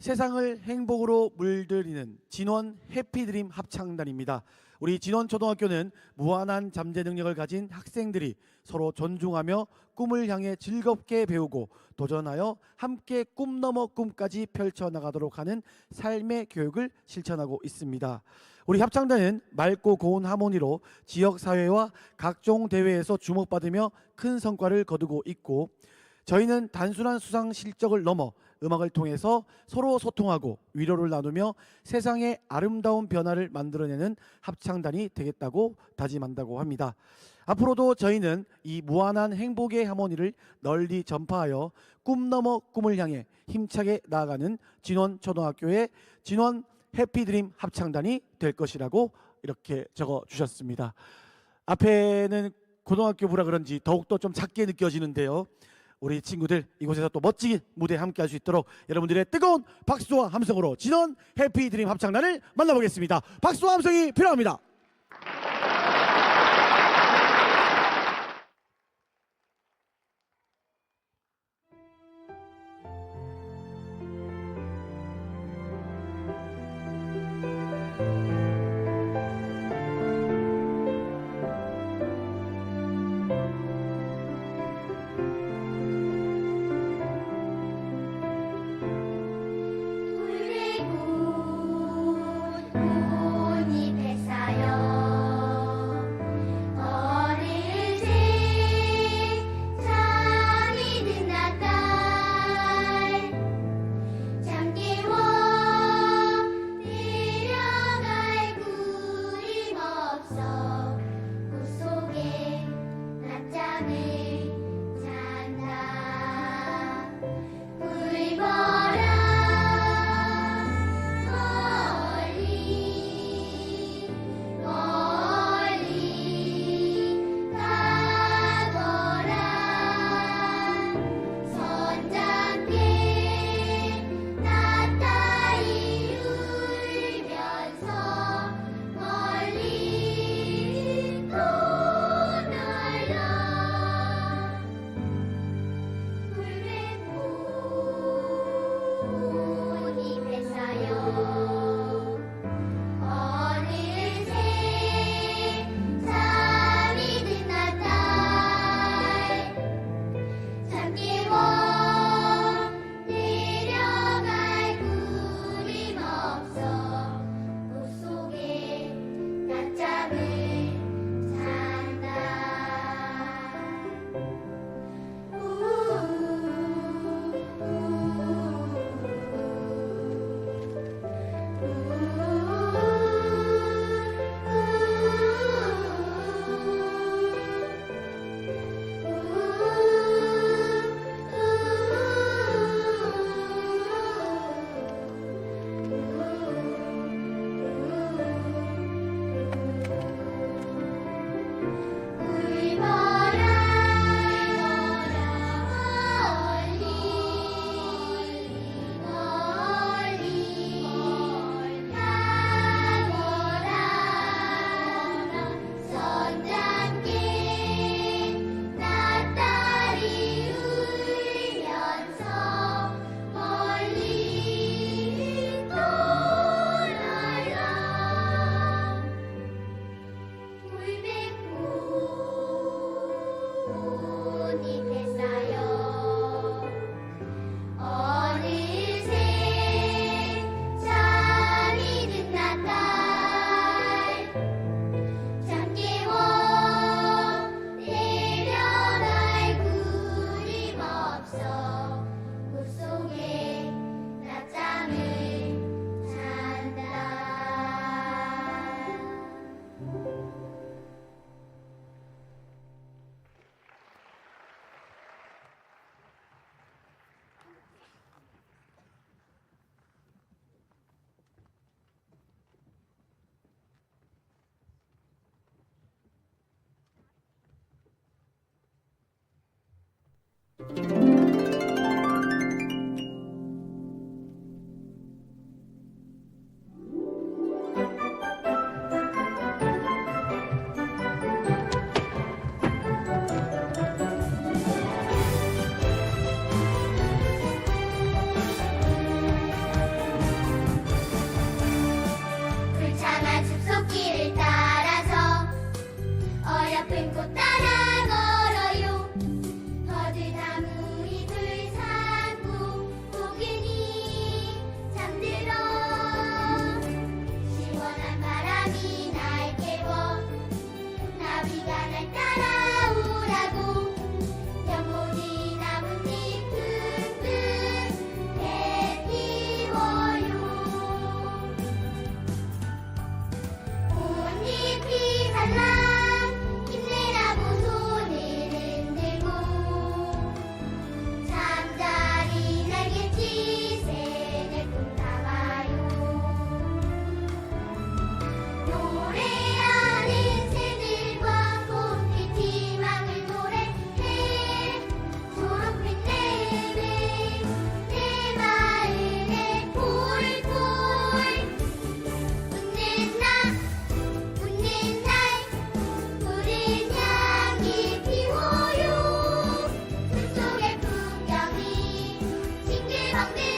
세상을 행복으로 물들이는 진원 해피드림 합창단입니다. 우리 진원 초등학교는 무한한 잠재 능력을 가진 학생들이 서로 존중하며 꿈을 향해 즐겁게 배우고 도전하여 함께 꿈 넘어 꿈까지 펼쳐 나가도록 하는 삶의 교육을 실천하고 있습니다. 우리 합창단은 맑고 고운 하모니로 지역 사회와 각종 대회에서 주목받으며 큰 성과를 거두고 있고 저희는 단순한 수상 실적을 넘어 음악을 통해서 서로 소통하고 위로를 나누며 세상의 아름다운 변화를 만들어내는 합창단이 되겠다고 다짐한다고 합니다. 앞으로도 저희는 이 무한한 행복의 하모니를 널리 전파하여 꿈 넘어 꿈을 향해 힘차게 나아가는 진원 초등학교의 진원 해피드림 합창단이 될 것이라고 이렇게 적어 주셨습니다. 앞에는 고등학교부라 그런지 더욱더 좀 작게 느껴지는데요. 우리 친구들 이곳에서 또 멋지게 무대 함께 할 수 있도록 여러분들의 뜨거운 박수와 함성으로 진원 해피 드림 합창단을 만나보겠습니다. 박수와 함성이 필요합니다. someday.